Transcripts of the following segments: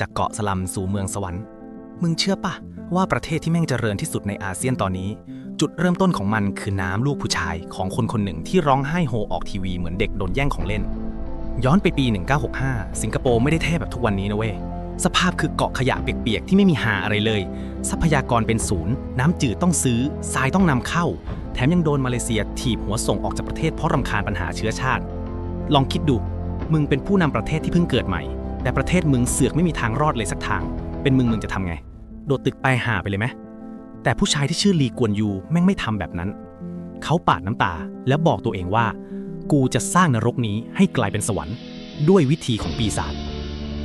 จากเกาะสลัมสู่เมืองสวรรค์ มึงเชื่อปะว่าประเทศที่แม่งเจริญที่สุดในอาเซียนตอนนี้ จุดเริ่มต้นของมันคือน้ำลูกผู้ชายของคนคนหนึ่งที่ร้องไห้โฮออกทีวีเหมือนเด็กโดนแย่งของเล่น ย้อนไปปี 1965 สิงคโปร์ไม่ได้เท่แบบทุกวันนี้นะเว้ย สภาพคือเกาะขยะเปียกๆที่ไม่มีหาอะไรเลย ทรัพยากรเป็นศูนย์ น้ำจืดต้องซื้อ ทรายต้องนำเข้า แถมยังโดนมาเลเซียถีบหัวส่งออกจากประเทศเพราะรำคาญปัญหาเชื้อชาติ ลองคิดดู มึงเป็นผู้นำประเทศที่เพิ่งเกิดใหม่ แต่ประเทศมึงเสือกไม่มีทางรอดเลยสักทาง เป็นมึงมึงจะทำไง โดดตึกไปหาไปเลยไหมแต่ผู้ชายที่ชื่อลีกวนยูแม่งไม่ทำแบบนั้น เขาปาดน้ำตาแล้วบอกตัวเองว่า กูจะสร้างนรกนี้ให้กลายเป็นสวรรค์ ด้วยวิธีของปีศาจ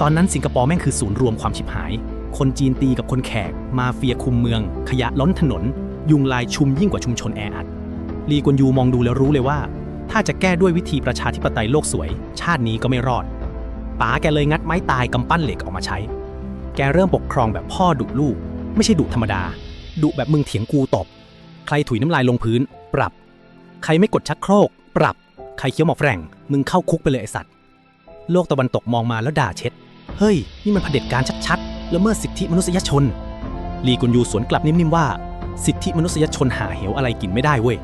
ตอนนั้นสิงคโปร์แม่งคือศูนย์รวมความชิบหาย คนจีนตีกับคนแขก มาเฟียคุมเมือง ขยะล้นถนน ยุงลายชุมยิ่งกว่าชุมชนแออัด ลีกวนยูมองดูแล้วรู้เลยว่า ถ้าจะแก้ด้วยวิธีประชาธิปไตยโลกสวย ชาตินี้ก็ไม่รอด ป๋าแกเลยงัดไม้ตายกำปั้นเหล็กออกมาใช้ แกเริ่มปกครองแบบพ่อดุลูก ไม่ใช่ดุธรรมดา ดุแบบมึงเถียงกูตบ ใครถุยน้ำลายลงพื้น ปรับ ใครไม่กดชักโครก ปรับ ใครเคี้ยวหมอกแฝงมึงเข้าคุกไปเลยไอสัตว์ โลกตะวันตกมองมาแล้วด่าเช็ด เฮ้ย นี่มันเผด็จการชัดๆ และเมิดสิทธิมนุษยชน ลีกุนยูสวนกลับนิ่มๆว่า สิทธิมนุษยชนหาเหวอะไรกินไม่ได้เว้ย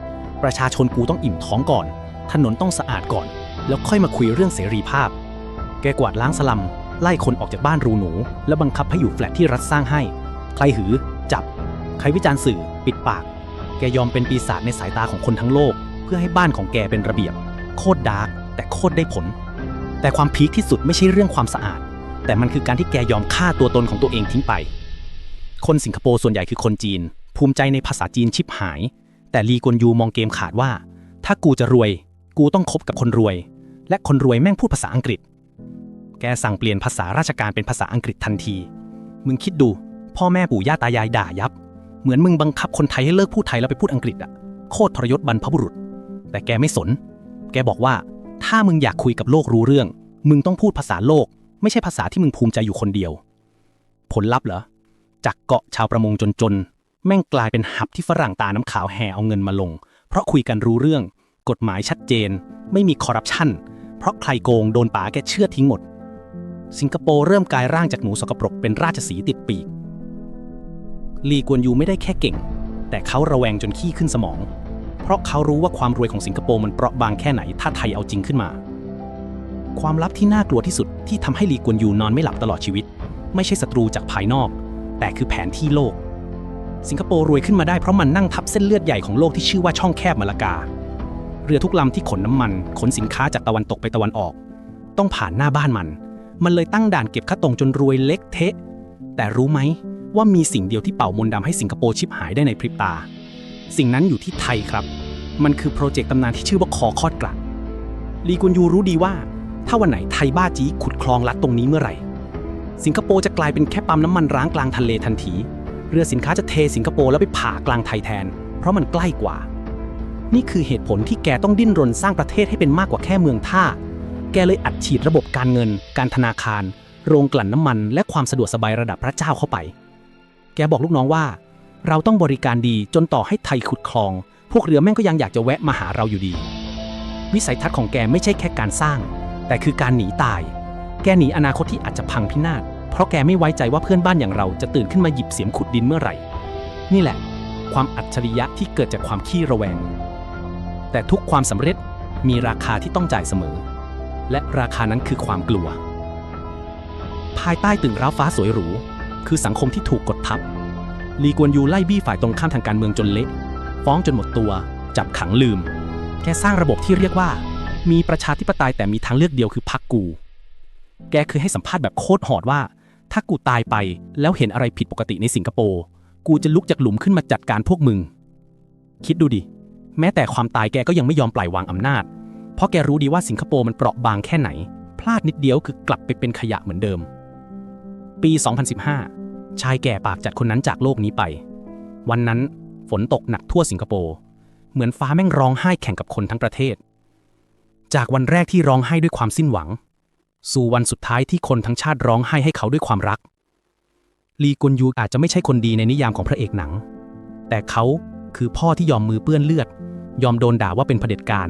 ประชาชนกูต้องอิ่มท้องก่อน ถนนต้องสะอาดก่อน แล้วค่อยมาคุยเรื่องเสรีภาพ แกกวาดล้างสลัม ไล่คนออกจากบ้านรูหนู แล้วบังคับให้อยู่แฟลตที่รัฐสร้างให้ ใครหือ จับ ใครวิจารณ์สื่อ ปิดปาก แกยอมเป็นปีศาจในสายตาของคนทั้งโลก เพื่อให้บ้านของแกเป็นระเบียบ โคตรดาร์กแต่โคตรได้ผล แต่ความพีคที่สุดไม่ใช่เรื่องความสะอาด แต่มันคือการที่แกยอมฆ่าตัวตนของตัวเองทิ้งไป คนสิงคโปร์ส่วนใหญ่คือคนจีน ภูมิใจในภาษาจีนชิบหาย แต่ลีกวนยูมองเกมขาดว่า ถ้ากูจะรวย กูต้องคบกับคนรวย และคนรวยแม่งพูดภาษาอังกฤษ กสั่งเปลี่ยนภาษาราชการเป็นภาษาอังกฤษทันที มึงคิดดู พ่อแม่ปู่ย่าตายายด่ายับ เหมือนมึงบังคับคนไทยให้เลิกพูดไทยแล้วไปพูดอังกฤษอะโคตรทรยศบรรพบุรุษ แต่แกไม่สน แกบอกว่า ถ้ามึงอยากคุยกับโลกรู้เรื่อง มึงต้องพูดภาษาโลก ไม่ใช่ภาษาที่มึงภูมิใจอยู่คนเดียว ผลลัพธ์เหรอ จากเกาะชาวประมงจนๆ แม่งกลายเป็นหับที่ฝรั่งตาน้ำขาวแห่เอาเงินมาลง เพราะคุยกันรู้เรื่อง กฎหมายชัดเจน ไม่มีคอร์รัปชันเพราะใครโกงโดนป๋าแกเชื่อทิ้งหมด สิงคโปร์เริ่มกลายร่างจากหนูสกปรกเป็นราชสีติดปีก ลีกวนยูไม่ได้แค่เก่ง แต่เขาระแวงจนขี้ขึ้นสมอง เพราะเขารู้ว่าความรวยของสิงคโปร์มันเปราะบางแค่ไหนถ้าไทยเอาจริงขึ้นมา ความลับที่น่ากลัวที่สุดที่ทำให้ลีกวนยูนอนไม่หลับตลอดชีวิต ไม่ใช่ศัตรูจากภายนอก แต่คือแผนที่โลก สิงคโปร์รวยขึ้นมาได้เพราะมันนั่งทับเส้นเลือดใหญ่ของโลกที่ชื่อว่าช่องแคบมาลากา เรือทุกลำที่ขนน้ำมัน ขนสินค้าจากตะวันตกไปตะวันออก ต้องผ่านหน้าบ้านมัน มันเลยตั้งด่านเก็บค่าตรงจนรวยเล็กเทะ แต่รู้ไหมว่ามีสิ่งเดียวที่เป่ามนต์ดำให้สิงคโปร์ชิบหายได้ในพริบตา สิ่งนั้นอยู่ที่ไทยครับ มันคือโปรเจกต์ตำนานที่ชื่อว่าคอคอดกลัดลีกุนยูรู้ดีว่า ถ้าวันไหนไทยบ้าจีขุดคลองลัดตรงนี้เมื่อไหร่ สิงคโปร์จะกลายเป็นแค่ปั๊มน้ำมันร้างกลางทะเลทันที เรือสินค้าจะเทสิงคโปร์แล้วไปผ่ากลางไทยแทน เพราะมันใกล้กว่า นี่คือเหตุผลที่แกต้องดิ้นรนสร้างประเทศให้เป็นมากกว่าแค่เมืองท่า แกเลยอัดฉีดระบบการเงิน การธนาคาร โรงกลั่นน้ำมัน และความสะดวกสบายระดับพระเจ้าเข้าไป แกบอกลูกน้องว่า เราต้องบริการดีจนต่อให้ไทยขุดคลอง พวกเรือแม่งก็ยังอยากจะแวะมาหาเราอยู่ดี วิสัยทัศน์ของแกไม่ใช่แค่การสร้าง แต่คือการหนีตาย แกหนีอนาคตที่อาจจะพังพินาศเพราะแกไม่ไว้ใจว่าเพื่อนบ้านอย่างเราจะตื่นขึ้นมาหยิบเสียมขุดดินเมื่อไหร่ นี่แหละ ความอัจฉริยะที่เกิดจากความขี้ระแวง แต่ทุกความสำเร็จมีราคาที่ต้องจ่ายเสมอ และราคานั้นคือความกลัว ภายใต้ตึงร้าวฟ้าสวยหรู คือสังคมที่ถูกกดทับ ลีกวนยูไล่บี้ฝ่ายตรงข้ามทางการเมืองจนเละ ฟ้องจนหมดตัว จับขังลืม แกสร้างระบบที่เรียกว่า มีประชาธิปไตยแต่มีทางเลือกเดียวคือพักกู แกเคยให้สัมภาษณ์แบบโคตรหอดว่า ถ้ากูตายไปแล้วเห็นอะไรผิดปกติในสิงคโปร์กูจะลุกจากหลุมขึ้นมาจัดการพวกมึง คิดดูดิ แม้แต่ความตายแกก็ยังไม่ยอมปล่อยวางอำนาจ เพราะแกรู้ดีว่าสิงคโปร์มันเปราะบางแค่ไหน พลาดนิดเดียวคือกลับไปเป็นขยะเหมือนเดิม ปี 2015 ชายแก่ปากจัดคนนั้นจากโลกนี้ไป วันนั้นฝนตกหนักทั่วสิงคโปร์ เหมือนฟ้าแม่งร้องไห้แข่งกับคนทั้งประเทศ จากวันแรกที่ร้องไห้ด้วยความสิ้นหวัง สู่วันสุดท้ายที่คนทั้งชาติร้องไห้ให้เขาด้วยความรัก ลีกุนยูอาจจะไม่ใช่คนดีในนิยามของพระเอกหนัง แต่เขาคือพ่อที่ยอมมือเปื้อนเลือด ยอมโดนด่าว่าเป็นเผด็จการ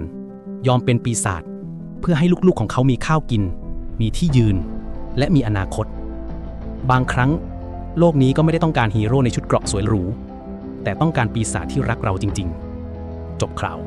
ยอมเป็นปีศาจเพื่อให้ลูกๆของเขามีข้าวกิน มีที่ยืน และมีอนาคต บางครั้ง โลกนี้ก็ไม่ได้ต้องการฮีโร่ในชุดเกราะสวยหรู แต่ต้องการปีศาจที่รักเราจริง ๆ จบข่าว